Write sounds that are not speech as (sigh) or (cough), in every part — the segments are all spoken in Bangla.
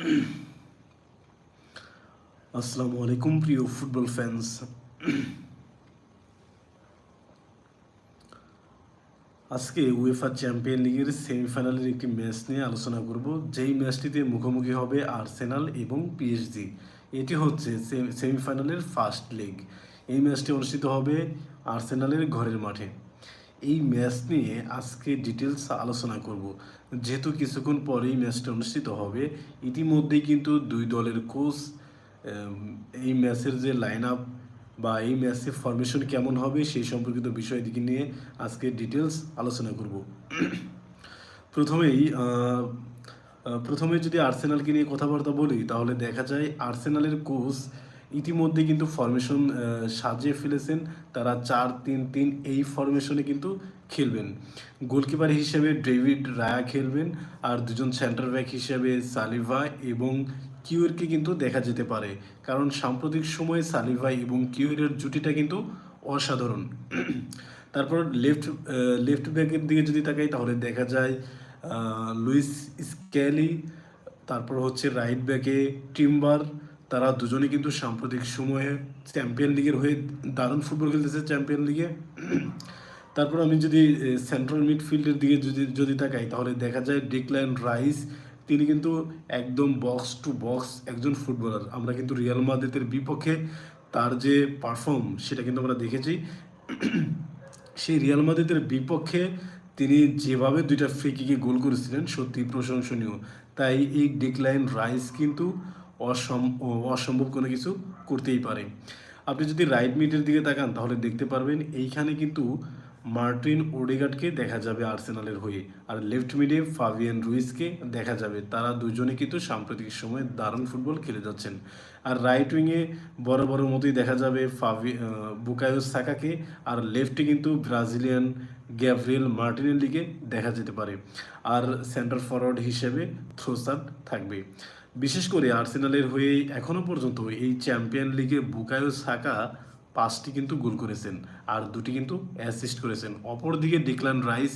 (clears throat) আসসালামু আলাইকুম প্রিয় ফুটবল ফ্যান্স (clears throat) আজকে উয়েফা চ্যাম্পিয়ন লিগের সেমিফাইনালের একটি ম্যাচ নিয়ে আলোচনা করব। যেই ম্যাচটিতে মুখোমুখি হবে আর্সেনাল এবং পিএসজি এটি হচ্ছে সেমিফাইনালের ফার্স্ট লেগ এই ম্যাচটি অনুষ্ঠিত হবে আর্সেনালের ঘরের মাঠে। এই ম্যাচ নিয়ে আজকে ডিটেলস আলোচনা করব। যেহেতু কিছুক্ষণ পরেই ম্যাচটা অনুষ্ঠিত হবে, ইতিমধ্যেই কিন্তু দুই দলের কোচ এই ম্যাচের যে লাইন আপ বা এই ম্যাচের ফরমেশন কেমন হবে সেই সম্পর্কিত বিষয় দিকে নিয়ে আজকে ডিটেলস আলোচনা করব। প্রথমেই প্রথমে যদি আর্সেনালকে নিয়ে কথাবার্তা বলি, তাহলে দেখা যায় আর্সেনালের কোচ ইতিমধ্যে কিন্তু ফরমেশন সাজিয়ে ফেলেছেন। তারা চার তিন তিন এই ফরমেশনে কিন্তু খেলবেন। গোলকিপার হিসেবে ডেভিড রায়া খেলবেন আর দুজন সেন্টার ব্যাক হিসেবে সালিভা এবং কিউরকে কিন্তু দেখা যেতে পারে। কারণ সাম্প্রতিক সময়ে সালিভা এবং কিউরের জুটিটা কিন্তু অসাধারণ। তারপর লেফট লেফট ব্যাকের দিকে যদি তাকাই তাহলে দেখা যায় লুইস স্ক্যালি তারপর হচ্ছে রাইট ব্যাকে টিম্বার তারা দুজনে কিন্তু সাম্প্রতিক সময়ে চ্যাম্পিয়ন লিগের হয়ে দারুণ ফুটবল খেলতেছে চ্যাম্পিয়ন লিগে। তারপর আমি যদি সেন্ট্রাল মিডফিল্ডের দিকে যদি যদি তাকাই, তাহলে দেখা যায় ডিক্লাইন রাইস তিনি কিন্তু একদম বক্স টু বক্স একজন ফুটবলার আমরা কিন্তু রিয়াল মাদ্রিদের বিপক্ষে তার যে পারফর্ম সেটা কিন্তু আমরা দেখেছি। সেই রিয়াল মাদ্রিদের বিপক্ষে তিনি যেভাবে দুইটা ফ্রি কিকে গোল করেছিলেন সত্যি প্রশংসনীয়। তাই এই ডিক্লাইন রাইস কিন্তু অসম অসম্ভব কোনো কিছু করতেই পারে। আপনি যদি রাইট মিডের দিকে তাকান তাহলে দেখতে পারবেন এইখানে কিন্তু মার্টিন ওডেগার্ডকে দেখা যাবে আর্সেনালের হয়ে আর লেফট মিডে ফাবিয়ান রুইসকে দেখা যাবে। তারা দুজনে কিন্তু সাম্প্রতিক সময়ে দারুণ ফুটবল খেলে যাচ্ছেন। আর রাইট উইংয়ে বড় বড় মতোই দেখা যাবে আহ, বুকায়ো সাকাকে আর লেফটে কিন্তু ব্রাজিলিয়ান গ্যাব্রিয়েল মার্টিনের লিগে দেখা যেতে পারে। আর সেন্টার ফরওয়ার্ড হিসেবে থ্রোসার থাকবে। বিশেষ করে আর্সেনালের হয়ে এখনও পর্যন্ত এই চ্যাম্পিয়ন লিগে বুকায়ো সাকা পাঁচটি কিন্তু গোল করেছেন আর দুটি কিন্তু অ্যাসিস্ট করেছেন। অপরদিকে ডিক্লান রাইস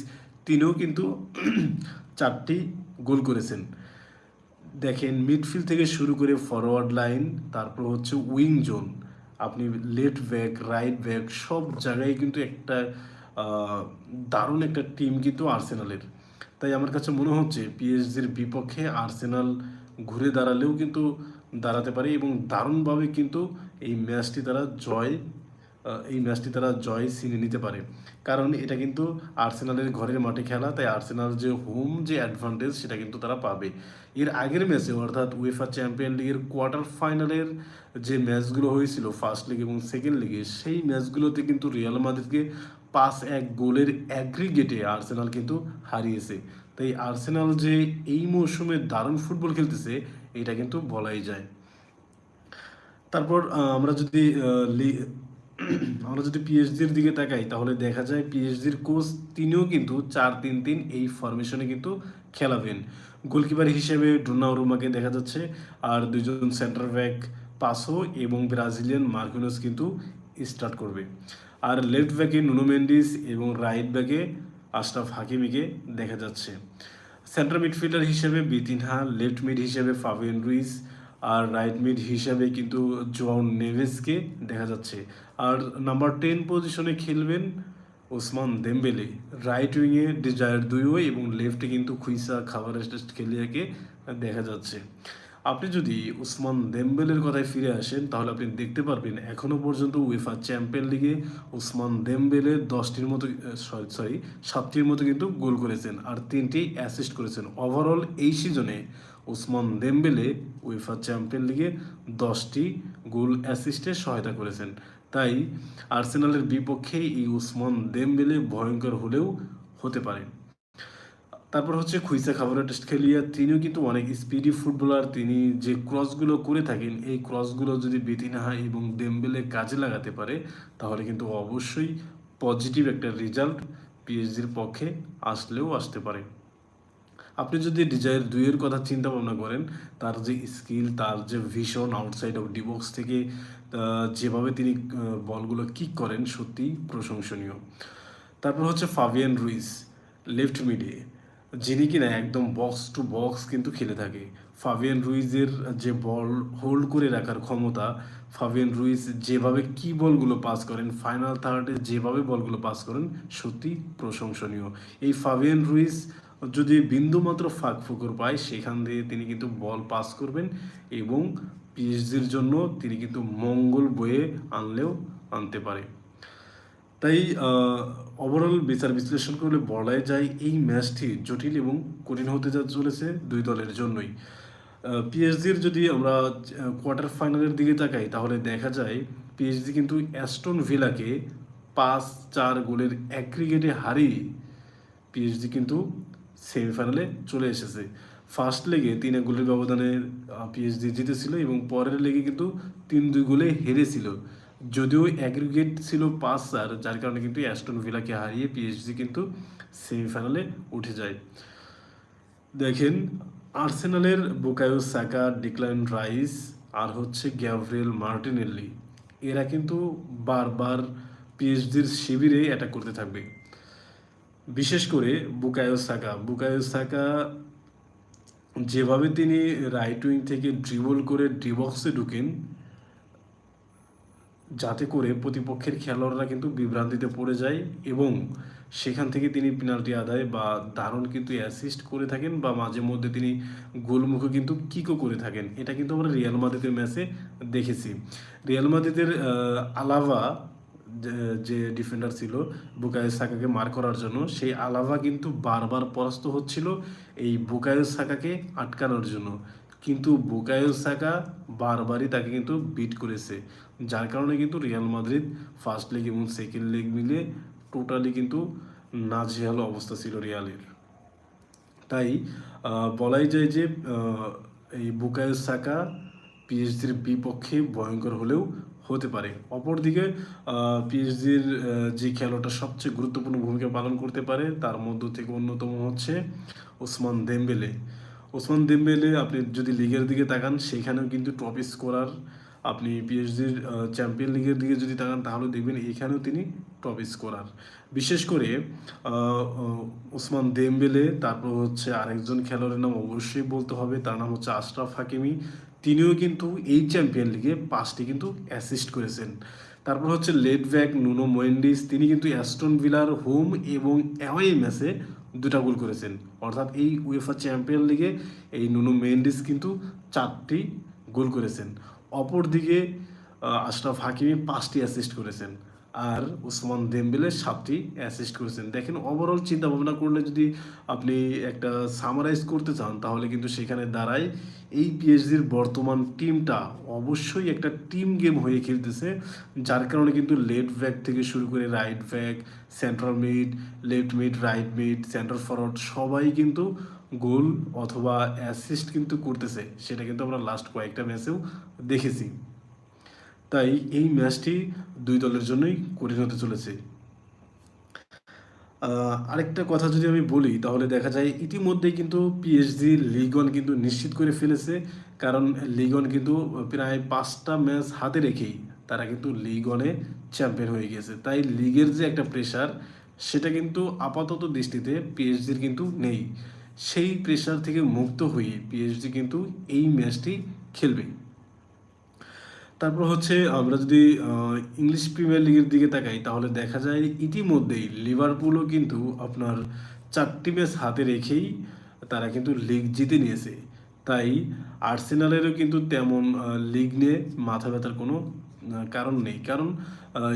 তিনিও কিন্তু (clears throat) চারটি গোল করেছেন। দেখেন, মিডফিল্ড থেকে শুরু করে ফরওয়ার্ড লাইন তারপর হচ্ছে উইং জোন আপনি লেফট ব্যাক রাইট ব্যাক সব জায়গায় কিন্তু একটা দারুণ একটা টিম কিন্তু আর্সেনালের। তাই আমার কাছে মনে হচ্ছে পিএসজির বিপক্ষে আর্সেনাল ঘুরে দাঁড়ালেও কিন্তু দাঁড়াতে পারে এবং দারুণভাবে কিন্তু এই ম্যাচটি তারা জয় এই ম্যাচটি তারা জয় ছিনে নিতে পারে। কারণ এটা কিন্তু আর্সেনালের ঘরের মাঠে খেলা, তাই আর্সেনাল যে হোম যে অ্যাডভান্টেজ সেটা কিন্তু তারা পাবে। এর আগের ম্যাচে অর্থাৎ উয়েফা চ্যাম্পিয়ন লিগের কোয়ার্টার ফাইনালের যে ম্যাচগুলো হয়েছিল ফার্স্ট লিগ এবং সেকেন্ড লিগে সেই ম্যাচগুলোতে কিন্তু রিয়াল মাদ্রিদকে পাঁচ এক গোলের অ্যাগ্রিগেটে আর্সেনাল কিন্তু হারিয়েছে। তাই আর্সেনাল যে এই মৌসুমে দারুণ ফুটবল খেলতেছে, এটা কিন্তু বলাই যায়। তারপর আমরা যদি (clears throat) আমরা যদি পিএইচডির দিকে তাকাই, তাহলে দেখা যায় পিএইচডির কোচ তিনিও কিন্তু চার তিন তিন এই ফরমেশনে কিন্তু খেলাবেন। গোলকিপার হিসেবে ডোনারুমাকে দেখা যাচ্ছে, আর দুজন সেন্টার ব্যাক পাসো এবং ব্রাজিলিয়ান মার্কিনোস কিন্তু স্টার্ট করবে। আর লেফট ব্যাকে নুনো মেন্ডিস এবং রাইট ব্যাকে আশরাফ হাকিমিকে দেখা যাচ্ছে। সেন্টার মিডফিল্ডার হিসেবে বিতিনহা, লেফট মিড হিসেবে ফাবিয়ান রুইস আর রাইট মিড হিসেবে কিন্তু জোয়ান নেভেসকে দেখা যাচ্ছে। আর নাম্বার টেন পজিশনে খেলবেন ওসমান দেমবেলে। রাইট উইংয়ে ডিজায়ার দুইও এবং লেফটে কিন্তু খুইসা খাবার খেলিয়াকে দেখা যাচ্ছে। আপনি যদি উসমান দেমবেলের কথায় ফিরে আসেন, তাহলে আপনি দেখতে পারবেন এখনও পর্যন্ত উয়েফা চ্যাম্পিয়ন লিগে উসমান দেমবেলে দশটির মতো সরি সরি সাতটির মতো কিন্তু গোল করেছেন আর তিনটি অ্যাসিস্ট করেছেন। ওভারঅল এই সিজনে উসমান দেমবেলে উয়েফা চ্যাম্পিয়ন লিগে দশটি গোল অ্যাসিস্টে সহায়তা করেছেন। তাই আর্সেনালের বিপক্ষে এই উসমান দেমবেলে ভয়ঙ্কর হলেও হতে পারে। তারপর হচ্ছে খুইসা খাবারের টেস্ট খেলিয়া তিনিও কিন্তু অনেক স্পিডি ফুটবলার তিনি যে ক্রসগুলো করে থাকেন, এই ক্রসগুলো যদি বেতিনাহা এবং দেমবেলে কাজে লাগাতে পারে, তাহলে কিন্তু অবশ্যই পজিটিভ একটা রেজাল্ট পিএইচডির পক্ষে আসলেও আসতে পারে। আপনি যদি ডিজায়ার দুইয়ের কথা চিন্তা ভাবনা করেন, তার যে স্কিল তার যে ভিশন আউটসাইড অফ ডিবক্স থেকে যেভাবে তিনি বলগুলো কিক করেন, সত্যিই প্রশংসনীয়। তারপর হচ্ছে ফাবিয়ান রুইস লেফট মিডে যিনি কিনা একদম বক্স টু বক্স কিন্তু খেলে থাকে। ফাবিয়ান রুইজের যে বল হোল্ড করে রাখার ক্ষমতা, ফাবিয়ান রুইজ যেভাবে কি বলগুলো পাস করেন ফাইনাল থার্ডে যেভাবে বলগুলো পাস করেন, সত্যি প্রশংসনীয়। এই ফাবিয়ান রুইজ যদি বিন্দুমাত্র ফাঁক ফুকর পায়, সেখান দিয়ে তিনি কিন্তু বল পাস করবেন এবং পিএইচডির জন্য তিনি কিন্তু মঙ্গল বয়ে আনলেও আনতে পারে। তাই ওভারঅল বিচার বিশ্লেষণ করলে বলাই যায় এই ম্যাচটি জটিল এবং কঠিন হতে যা চলেছে দুই দলের জন্যই। পিএইচডির যদি আমরা কোয়ার্টার ফাইনালের দিকে তাকাই, তাহলে দেখা যায় পিএইচডি কিন্তু অ্যাস্টন ভিলাকে পাঁচ চার গোলের এক ক্রিকেটে হারিয়ে পিএইচডি কিন্তু সেমিফাইনালে চলে এসেছে। ফার্স্ট লেগে তিন এক গোলের ব্যবধানে পিএইচডি জিতেছিল এবং পরের লেগে কিন্তু তিন দুই গোলে হেরেছিল। যদিও অ্যাগ্রিগেট ছিল পাঁচ চার যার কারণে কিন্তু অ্যাস্টন ভিলাকে হারিয়ে পিএইচডি কিন্তু সেমিফাইনালে উঠে যায়। দেখেন, আর্সেনালের বুকায়ো সাকা, ডিক্লাইন রাইস আর হচ্ছে গ্যাভরিয়েল মার্টিনেল্লি এরা কিন্তু বারবার পিএইচডির শিবিরে অ্যাটাক করতে থাকবে। বিশেষ করে বুকায়ো সাকা। বুকায়ো সাকা যেভাবে তিনি রাইট উইং থেকে ড্রিবল করে ডিবক্সে ঢুকেন যাতে করে প্রতিপক্ষের খেলোয়াড়রা কিন্তু বিভ্রান্তিতে পড়ে যায় এবং সেখান থেকে তিনি পেনাল্টি আদায় বা দারুণ কিন্তু অ্যাসিস্ট করে থাকেন বা মাঝে মধ্যে তিনি গোলমুখে কিন্তু কিকও করে থাকেন। এটা কিন্তু আমরা রিয়াল মাদ্রিদের ম্যাচে দেখেছি। রিয়াল মাদ্রিদের আলাভা, যে- ডিফেন্ডার ছিল বুকায়ো সাকাকে মার করার জন্য, সেই আলাভা কিন্তু বারবার পরাস্ত হচ্ছিল এই বুকায়ো সাকাকে আটকানোর জন্য। কিন্তু বুকায়ো সাকা বারবারই তাকে কিন্তু বিট করেছে। যার কারণে কিন্তু রিয়াল মাদ্রিদ ফার্স্ট লেগ এবং সেকেন্ড লেগ মিলে টোটালি কিন্তু নাজেহাল অবস্থা ছিল রিয়ালের। তাই বলাই যায় যে এই বুকায়ো সাকা পিএইচডির বিপক্ষে ভয়ঙ্কর হলেও হতে পারে। অপরদিকে পিএইচডির যে খেলোয়াড়টা সবচেয়ে গুরুত্বপূর্ণ ভূমিকা পালন করতে পারে, তার মধ্য থেকে অন্যতম হচ্ছে ওসমান দেমবেলে। ওসমান দেমবেলে আপনি যদি লিগের দিকে তাকান, সেখানেও কিন্তু টপ স্কোরার আপনি পিএইচডির চ্যাম্পিয়ন লিগের দিকে যদি তাকান, তাহলে দেখবেন এখানেও তিনি টপ স্কোরার বিশেষ করে ওসমান দেমবেলে, তারপর হচ্ছে আরেকজন খেলোয়াড়ের নাম অবশ্যই বলতে হবে, তার নাম হচ্ছে আশরাফ হাকিমি। তিনিও কিন্তু এই চ্যাম্পিয়ন লিগে পাঁচটি কিন্তু অ্যাসিস্ট করেছেন। তারপর হচ্ছে লেট ব্যাক নুনো মোয়েন্ডিস তিনি কিন্তু অ্যাস্টন ভিলার হোম এবং অ্যাওয়ে ম্যাচে দুটা গোল করেছেন। অর্থাৎ এই উয়েফা চ্যাম্পিয়ন লিগে এই নুনু মেন্ডিস কিন্তু চারটি গোল করেছেন। অপরদিকে আশরাফ হাকিমি পাঁচটি অ্যাসিস্ট করেছেন। আর উসমান দেমবেলে সাতটি অ্যাসিস্ট করেছেন। দেখেন ওভারঅল চিন্তা ভাবনা করলে যদি আপনি একটা সামারাইজ করতে চান, তাহলে কিন্তু সেখানে দাঁড়ায় এই পিএইচডির বর্তমান টিমটা অবশ্যই একটা টিম গেম হয়ে খেলতেছে, যার কারণে কিন্তু লেফট ব্যাক থেকে শুরু করে right back central mid left mid right mid centre forward সবাই কিন্তু গোল অথবা অ্যাসিস্ট কিন্তু করতেছে। সেটা কিন্তু আমরা লাস্ট কয়েকটা ম্যাচেও দেখেছি। তাই এই ম্যাচটি দুই দলের জন্যই কঠিন হতে চলেছে। আরেকটা কথা যদি আমি বলি, তাহলে দেখা যায় ইতিমধ্যেই কিন্তু পিএইচডি লিগ ওয়ান কিন্তু নিশ্চিত করে ফেলেছে, কারণ লিগ ওয়ান কিন্তু প্রায় পাঁচটা ম্যাচ হাতে রেখেই তারা কিন্তু লিগ ওয়ানে চ্যাম্পিয়ন হয়ে গেছে। তাই লিগের যে একটা প্রেশার সেটা কিন্তু আপাতত দৃষ্টিতে পিএইচডির কিন্তু নেই। সেই প্রেশার থেকে মুক্ত হয়ে পিএইচডি কিন্তু এই ম্যাচটি খেলবে। তারপর হচ্ছে আমরা যদি ইংলিশ প্রিমিয়ার লিগের দিকে তাকাই, তাহলে দেখা যায় ইতিমধ্যেই লিভারপুলও কিন্তু আপনার চারটি ম্যাচ হাতে রেখেই তারা কিন্তু লিগ জিতে নিয়েছে। তাই আর্সেনালেরও কিন্তু তেমন লিগ নিয়ে মাথা ব্যথার কোনো কারণ নেই। কারণ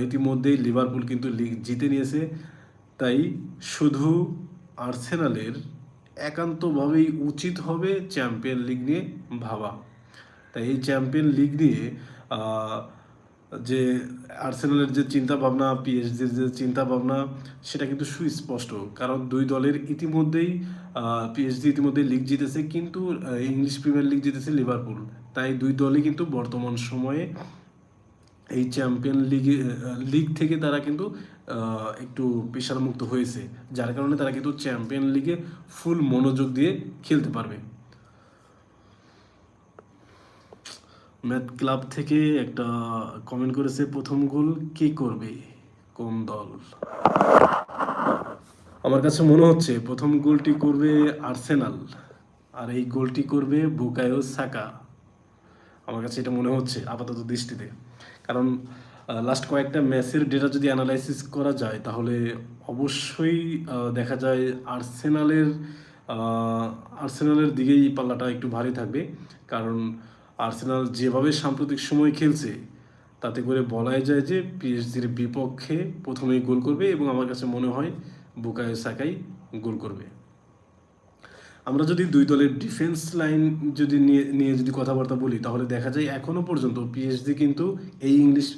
ইতিমধ্যেই লিভারপুল কিন্তু লিগ জিতে নিয়েছে। তাই শুধু আর্সেনালের একান্তভাবেই উচিত হবে চ্যাম্পিয়ন লিগ নিয়ে ভাবা। তাই এই চ্যাম্পিয়ন লিগ নিয়ে যে আর্সেনালের যে চিন্তা ভাবনা পিএইচডির যে চিন্তা ভাবনা সেটা কিন্তু সুস্পষ্ট। কারণ দুই দলের ইতিমধ্যেই পিএইচডি ইতিমধ্যেই লিগ জিতেছে, কিন্তু ইংলিশ প্রিমিয়ার লিগ জিতেছে লিভারপুল তাই দুই দলই কিন্তু বর্তমান সময়ে এই চ্যাম্পিয়ন লিগে লিগ থেকে তারা কিন্তু একটু পেশার মুক্ত হয়েছে। যার কারণে তারা কিন্তু চ্যাম্পিয়ন লিগে ফুল মনোযোগ দিয়ে খেলতে পারবে। ম্যাথ ক্লাব থেকে একটা কমেন্ট করেছে, প্রথম গোল কে করবে কোন দল? আমার কাছে মনে হচ্ছে প্রথম গোলটি করবে আর্সেনাল আর এই গোলটি করবে বুকায়ো সাকা। আমার কাছে এটা মনে হচ্ছে আপাতত দৃষ্টিতে। কারণ লাস্ট কয়েকটা ম্যাচের ডেটা যদি অ্যানালাইসিস করা যায়, তাহলে অবশ্যই দেখা যায় আর্সেনালের আর্সেনালের দিকেই পাল্লাটা একটু ভারী থাকবে। কারণ আর্সেনাল যেভাবে সাম্প্রতিক সময় খেলছে, তাতে করে বলাই যায় যে পিএসজির বিপক্ষে প্রথমেই গোল করবে এবং আমার কাছে মনে হয় বুকায়ো সাকাই গোল করবে। আমরা যদি দুই দলের ডিফেন্স লাইন যদি নিয়ে নিয়ে যদি কথাবার্তা বলি, তাহলে দেখা যায় এখনও পর্যন্ত পিএসজি কিন্তু এই ইংলিশ,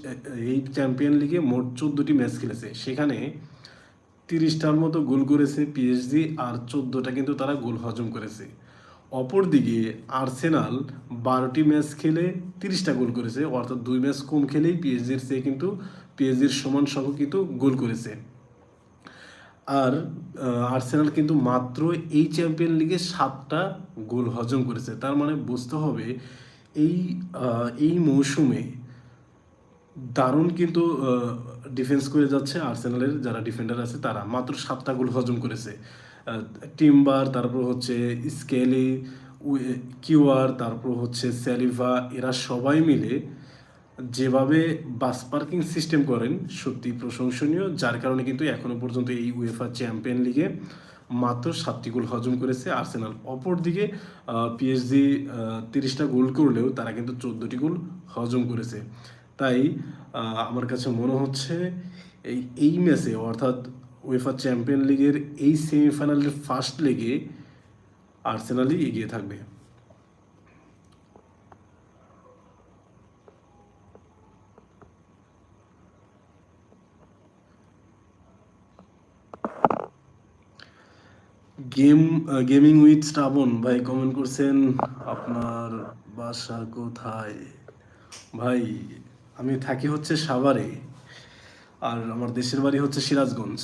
এই চ্যাম্পিয়ন লিগে মোট চোদ্দোটি ম্যাচ খেলেছে। সেখানে তিরিশটার মতো গোল করেছে পিএসজি আর চোদ্দোটা কিন্তু তারা গোল হজম করেছে। অপরদিকে আর্সেনাল বারোটি ম্যাচ খেলে তিরিশটা গোল করেছে, অর্থাৎ দুই ম্যাচ কম খেলেই পিএসজির চেয়ে কিন্তু পিএসজির সমান সংখ্যক কিন্তু গোল করেছে। আর আর্সেনাল কিন্তু মাত্র এই চ্যাম্পিয়ন লিগে সাতটা গোল হজম করেছে। তার মানে বুঝতে হবে, এই এই মৌসুমে দারুণ কিন্তু ডিফেন্স করে যাচ্ছে আর্সেনালের যারা ডিফেন্ডার আছে তারা। মাত্র সাতটা গোল হজম করেছে। টিম্বার তারপর হচ্ছে স্কেলি কিউআর, তারপর হচ্ছে স্যালিভা, এরা সবাই মিলে যেভাবে বাস পার্কিং সিস্টেম করেন সত্যি প্রশংসনীয়, যার কারণে কিন্তু এখনও পর্যন্ত এই উয়েফা চ্যাম্পিয়ন লিগে মাত্র সাতটি গোল হজম করেছে আর্সেনাল। অপরদিকে পিএসজি তিরিশটা গোল করলেও তারা কিন্তু চোদ্দোটি গোল হজম করেছে। তাই আমার কাছে মনে হচ্ছে এই এই ম্যাচে অর্থাৎ উয়েফা চ্যাম্পিয়ন লিগের এই সেমিফাইনালের ফার্স্ট লেগে আর্সেনালই এগিয়ে থাকবে। গেম গেমিং উইথ শ্রাবণ, ভাই কমেন্ট করছেন, আপনার বাসা কোথায়? ভাই, আমি থাকি হচ্ছে সাভারে, আর আমার দেশের বাড়ি হচ্ছে সিরাজগঞ্জ।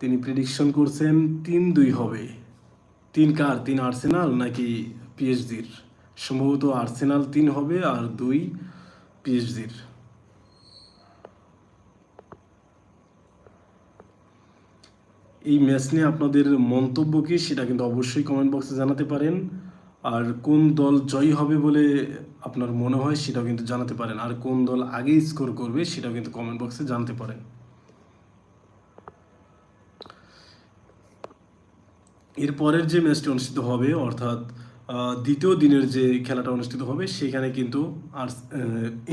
তিনি প্রেডিকশন করছেন তিন দুই হবে। তিন কার? তিন আর্সেনাল নাকি পিএইচডির সম্ভবত আর্সেনাল তিন হবে আর দুই পিএইচডির এই ম্যাচ নিয়ে আপনাদের মন্তব্য কি সেটা কিন্তু অবশ্যই কমেন্ট বক্সে জানাতে পারেন। আর কোন দল জয়ী হবে বলে আপনার মনে হয় সেটাও কিন্তু জানাতে পারেন। আর কোন দল আগে স্কোর করবে সেটাও কিন্তু কমেন্ট বক্সে জানতে পারেন। এর পরের যে ম্যাচটি অনুষ্ঠিত হবে, অর্থাৎ দ্বিতীয় দিনের যে খেলাটা অনুষ্ঠিত হবে, সেখানে কিন্তু আর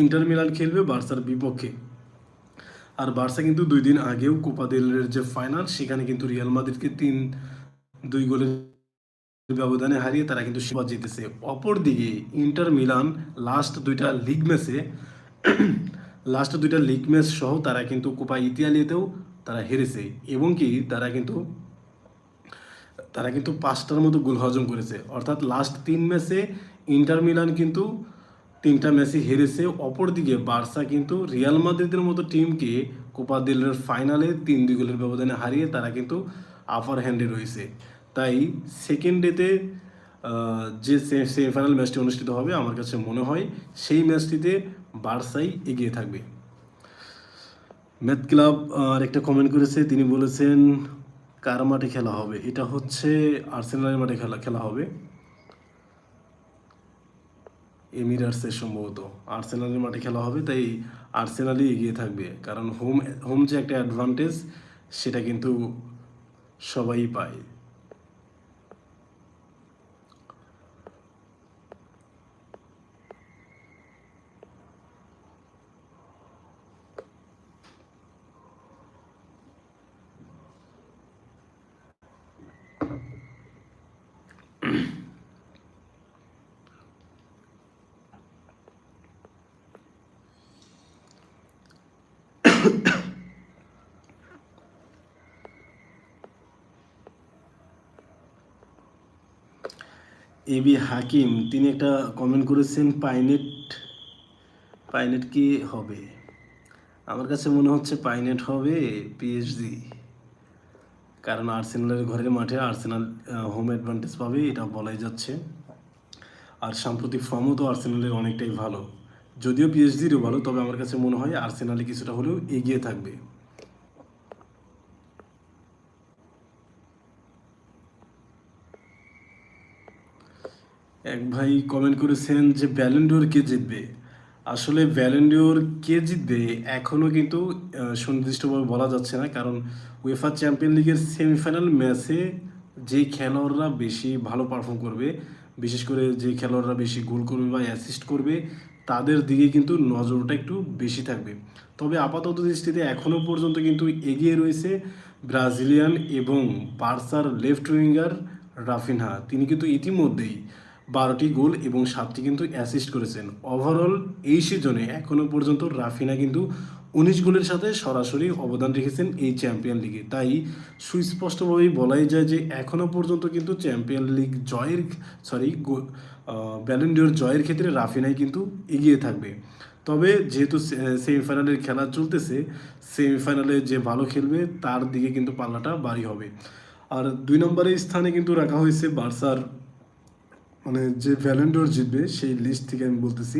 ইন্টার মিলান খেলবে বার্সার বিপক্ষে। আর বার্সা কিন্তু দুই দিন আগেও কোপা দেলের যে ফাইনাল, সেখানে কিন্তু রিয়াল মাদ্রিদকে তিন, দুই গোলের ব্যবধানে হারিয়ে তারা কিন্তু সেবা জিতেছে। অপরদিকে ইন্টার মিলান লাস্ট দুইটা লিগ ম্যাচে, লাস্ট দুইটা লিগ ম্যাচ সহ তারা কিন্তু কোপা ইতালিতেও তারা হেরেছে। এবং কি তারা কিন্তু তারা কিন্তু পাঁচটার মতো গোল হজম করেছে। অর্থাৎ লাস্ট তিন ম্যাচে ইন্টার মিলান কিন্তু তিনটা ম্যাচে হেরেছে। অপরদিকে বার্সা কিন্তু রিয়াল মাদ্রিদের মতো টিমকে কোপা দেলের ফাইনালে তিন দুই গোলের ব্যবধানে হারিয়ে তারা কিন্তু আপার হ্যান্ডে রয়েছে। তাই সেকেন্ড ডেতে যে সেমিফাইনাল ম্যাচটি অনুষ্ঠিত হবে, আমার কাছে মনে হয় সেই ম্যাচটিতে বার্সাই এগিয়ে থাকবে। ম্যাথ ক্লাব আর একটা কমেন্ট করেছে। তিনি বলেছেন কার মাঠে খেলা হবে? এটা হচ্ছে আর্সেনালের মাঠে খেলা খেলা হবে। এমিরার্সের সম্ভবত। আর্সেনালের মাঠে খেলা হবে, তাই আর্সেনালই এগিয়ে থাকবে। কারণ হোম হোম যে একটা অ্যাডভান্টেজ সেটা কিন্তু সবাই পায়। এবি হাকিম, তিনি একটা কমেন্ট করেছেন, পাইনেট পাইনেট কি হবে? আমার কাছে মনে হচ্ছে পাইনেট হবে পিএইচডি কারণ আর্সেনালের ঘরের মাঠে আর্সেনাল হোম অ্যাডভান্টেজ পাবে, এটা বলাই যাচ্ছে। আর সাম্প্রতিক ফর্মও তো আর্সেনালের অনেকটাই ভালো। যদিও পিএইচডিরও ভালো, তবে আমার কাছে মনে হয় আর্সেনালে কিছুটা হলেও এগিয়ে থাকবে। এক ভাই কমেন্ট করেছেন যে ব্যালেন্ডিওর কে জিতবে। আসলে ব্যালেন্ডিওর কে জিতবে এখনও কিন্তু সুনির্দিষ্টভাবে বলা যাচ্ছে না, কারণ উয়েফা চ্যাম্পিয়ন লিগের সেমিফাইনাল ম্যাচে যে খেলোয়াড়রা বেশি ভালো পারফর্ম করবে, বিশেষ করে যে খেলোয়াড়রা বেশি গোল করবে বা অ্যাসিস্ট করবে, তাদের দিকে কিন্তু নজরটা একটু বেশি থাকবে। তবে আপাতত দৃষ্টিতে এখনও পর্যন্ত কিন্তু এগিয়ে রয়েছে ব্রাজিলিয়ান এবং বার্সার লেফট উইঙ্গার রাফিনহা। তিনি কিন্তু ইতিমধ্যেই বারোটি গোল এবং সাতটি কিন্তু অ্যাসিস্ট করেছেন। ওভারঅল এই সিজনে এখনও পর্যন্ত রাফিনা কিন্তু উনিশ গোলের সাথে সরাসরি অবদান রেখেছেন এই চ্যাম্পিয়ন লিগে তাই সুস্পষ্টভাবেই বলাই যায় যে এখনও পর্যন্ত কিন্তু চ্যাম্পিয়ন লিগ জয়ের সরি ব্যালেন্ডিওর জয়ের ক্ষেত্রে রাফিনাই কিন্তু এগিয়ে থাকবে। তবে যেহেতু সেমিফাইনালের খেলা চলতেছে সেমিফাইনালে যে ভালো খেলবে, তার দিকে কিন্তু পাল্লাটা বাড়ি হবে। আর দুই নম্বরের স্থানে কিন্তু রাখা হয়েছে বার্সার মানে যে ভ্যালেন্ডোর জিতবে, সেই লিস্ট থেকে আমি বলতেছি।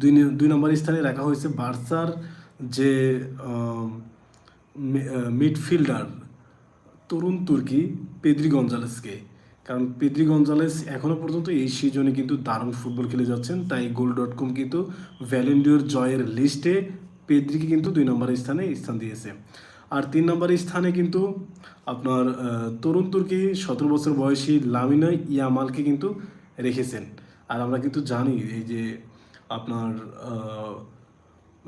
দুই দুই নম্বর স্থানে রাখা হয়েছে বার্সার যে মিডফিল্ডার তরুণ তুর্কি পেদ্রি গঞ্জালেসকে। কারণ পেদ্রি গঞ্জালেস এখনও পর্যন্ত এই সিজনে কিন্তু দারুণ ফুটবল খেলে যাচ্ছেন। তাই গোল ডট কম কিন্তু ভ্যালেন্ডিওর জয়ের লিস্টে পেদ্রিকে কিন্তু দুই নম্বর স্থানে স্থান দিয়েছে। আর তিন নম্বর স্থানে কিন্তু আপনার তরুণ তুর্কি সতেরো বছর বয়সী লামিনা ইয়ামালকে কিন্তু রেখেছেন। আর আমরা কিন্তু জানি এই যে আপনার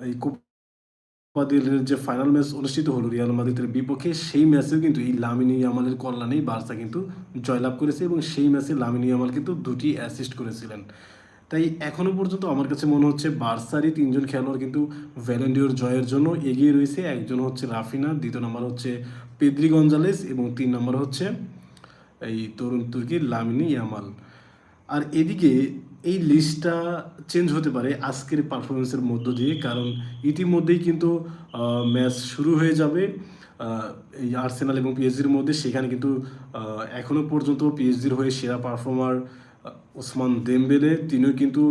এই কোপা যে ফাইনাল ম্যাচ অনুষ্ঠিত হলো রিয়াল মাদ্রিদের বিপক্ষে, সেই ম্যাচেও কিন্তু এই লামিনী আমালের কল্যাণেই বার্সা কিন্তু জয়লাভ করেছে এবং সেই ম্যাচে লামিনী আমাল কিন্তু দুটি অ্যাসিস্ট করেছিলেন। তাই এখনও পর্যন্ত আমার কাছে মনে হচ্ছে বার্সারই তিনজন খেলোয়াড় কিন্তু ভ্যালেন্ডিওর জয়ের জন্য এগিয়ে রয়েছে। একজন হচ্ছে রাফিনা, দ্বিতীয় নম্বর হচ্ছে পেদ্রি গঞ্জালেস এবং তিন নম্বর হচ্ছে এই তরুণ তুর্কির লামিনী ইয়ামাল। আর এদিকে এই লিস্টটা চেঞ্জ হতে পারে আজকের পারফরমেন্সের মধ্য দিয়ে, কারণ ইতিমধ্যেই কিন্তু ম্যাচ শুরু হয়ে যাবে। এই আর্সেনাল এবং পিএসজির মধ্যে। সেখানে কিন্তু এখনও পর্যন্ত পিএসজির হয়ে সেরা পারফর্মার ওসমান দেমবেলে। তিনিও কিন্তু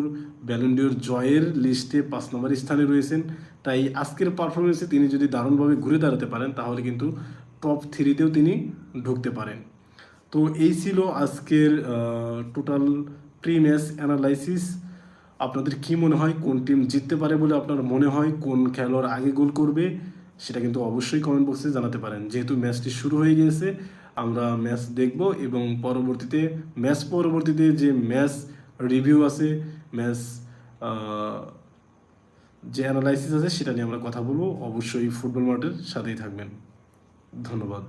ব্যালেন্ডিওর জয়ের লিস্টে পাঁচ নম্বর স্থানে রয়েছেন। তাই আজকের পারফরমেন্সে তিনি যদি দারুণভাবে ঘুরে দাঁড়াতে পারেন, তাহলে কিন্তু টপ থ্রিতেও তিনি ঢুকতে পারেন। তো এই ছিল আজকের টোটাল প্রি ম্যাচ অ্যানালাইসিস আপনাদের কি মনে হয়, কোন টিম জিততে পারে বলে আপনার মনে হয়, কোন খেলোয়াড় আগে গোল করবে, সেটা কিন্তু অবশ্যই কমেন্ট বক্সে জানাতে পারেন। যেহেতু ম্যাচটি শুরু হয়ে গিয়েছে, আমরা ম্যাচ দেখব এবং পরবর্তীতে ম্যাচ পরবর্তীতে যে ম্যাচ রিভিউ আছে ম্যাচ যে অ্যানালাইসিস আছে, সেটা নিয়ে আমরা কথা বলব। অবশ্যই ফুটবল মাঠের সাথেই থাকবেন। ধন্যবাদ।